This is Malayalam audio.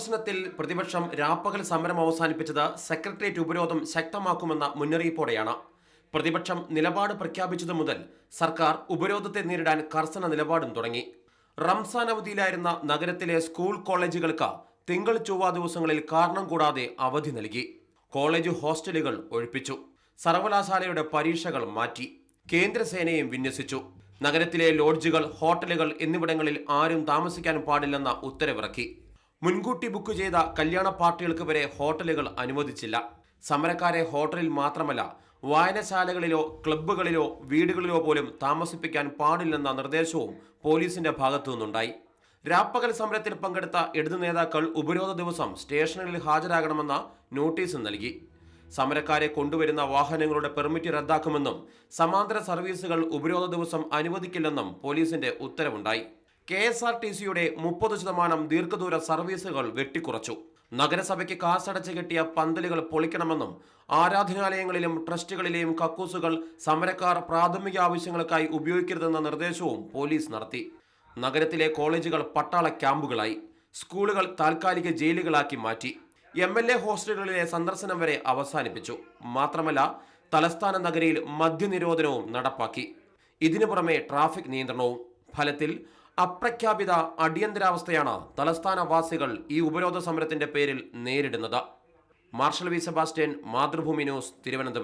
പ്രശ്നത്തിൽ പ്രതിപക്ഷം രാപ്പകൽ സമരം അവസാനിപ്പിച്ചത് സെക്രട്ടേറിയറ്റ് ഉപരോധം ശക്തമാക്കുമെന്ന മുന്നറിയിപ്പോടെയാണ്. പ്രതിപക്ഷം നിലപാട് പ്രഖ്യാപിച്ചതു മുതൽ സർക്കാർ ഉപരോധത്തെ നേരിടാൻ കർശന നിലപാടും തുടങ്ങി. റംസാൻ അവധിയിലായിരുന്ന നഗരത്തിലെ സ്കൂൾ കോളേജുകൾക്ക് തിങ്കൾ ചൊവ്വ ദിവസങ്ങളിൽ കാരണം കൂടാതെ അവധി നൽകി. കോളേജ് ഹോസ്റ്റലുകൾ ഒഴിപ്പിച്ചു. സർവകലാശാലയുടെ പരീക്ഷകൾ മാറ്റി. കേന്ദ്രസേനയും വിന്യസിച്ചു. നഗരത്തിലെ ലോഡ്ജുകൾ ഹോട്ടലുകൾ എന്നിവിടങ്ങളിൽ ആരും താമസിക്കാൻ പാടില്ലെന്ന ഉത്തരവിറക്കി. മുൻകൂട്ടി ബുക്ക് ചെയ്ത കല്യാണ പാർട്ടികൾക്ക് വരെ ഹോട്ടലുകൾ അനുവദിച്ചില്ല. സമരക്കാരെ ഹോട്ടലിൽ മാത്രമല്ല വായനശാലകളിലോ ക്ലബ്ബുകളിലോ വീടുകളിലോ പോലും താമസിപ്പിക്കാൻ പാടില്ലെന്ന നിർദ്ദേശവും പോലീസിന്റെ ഭാഗത്തു നിന്നുണ്ടായി. രാപ്പകൽ സമരത്തിൽ പങ്കെടുത്ത ഇടതു നേതാക്കൾ ഉപരോധ ദിവസം സ്റ്റേഷനുകളിൽ ഹാജരാകണമെന്ന നോട്ടീസ് നൽകി. സമരക്കാരെ കൊണ്ടുവരുന്ന വാഹനങ്ങളുടെ പെർമിറ്റ് റദ്ദാക്കുമെന്നും സമാന്തര സർവീസുകൾ ഉപരോധ ദിവസം അനുവദിക്കില്ലെന്നും പോലീസിന്റെ ഉത്തരവുണ്ടായി. കെ എസ് ആർ ടി സിയുടെ മുപ്പത് ശതമാനം ദീർഘദൂര സർവീസുകൾ വെട്ടിക്കുറച്ചു. നഗരസഭയ്ക്ക് കാശടച്ച് കെട്ടിയ പന്തലുകൾ പൊളിക്കണമെന്നും ആരാധനാലയങ്ങളിലും ട്രസ്റ്റുകളിലെയും കക്കൂസുകൾ സമരക്കാർ പ്രാഥമിക ആവശ്യങ്ങൾക്കായി ഉപയോഗിക്കരുതെന്ന നിർദ്ദേശവും പോലീസ് നടത്തി. നഗരത്തിലെ കോളേജുകൾ പട്ടാള ക്യാമ്പുകളായി. സ്കൂളുകൾ താൽക്കാലിക ജയിലുകളാക്കി മാറ്റി. എം എൽ എ ഹോസ്റ്റലുകളിലെ സന്ദർശനം വരെ അവസാനിപ്പിച്ചു. മാത്രമല്ല തലസ്ഥാന നഗരിയിൽ മദ്യനിരോധനവും നടപ്പാക്കി. ഇതിനു പുറമെ ട്രാഫിക് നിയന്ത്രണവും. ഫലത്തിൽ അപ്രഖ്യാപിത അടിയന്തരാവസ്ഥയാണ് തലസ്ഥാനവാസികൾ ഈ ഉപരോധ സമരത്തിന്റെ പേരിൽ നേരിടുന്നത്. Marshal V Sebastian Mathrubhumi news Thiruvananthapuram.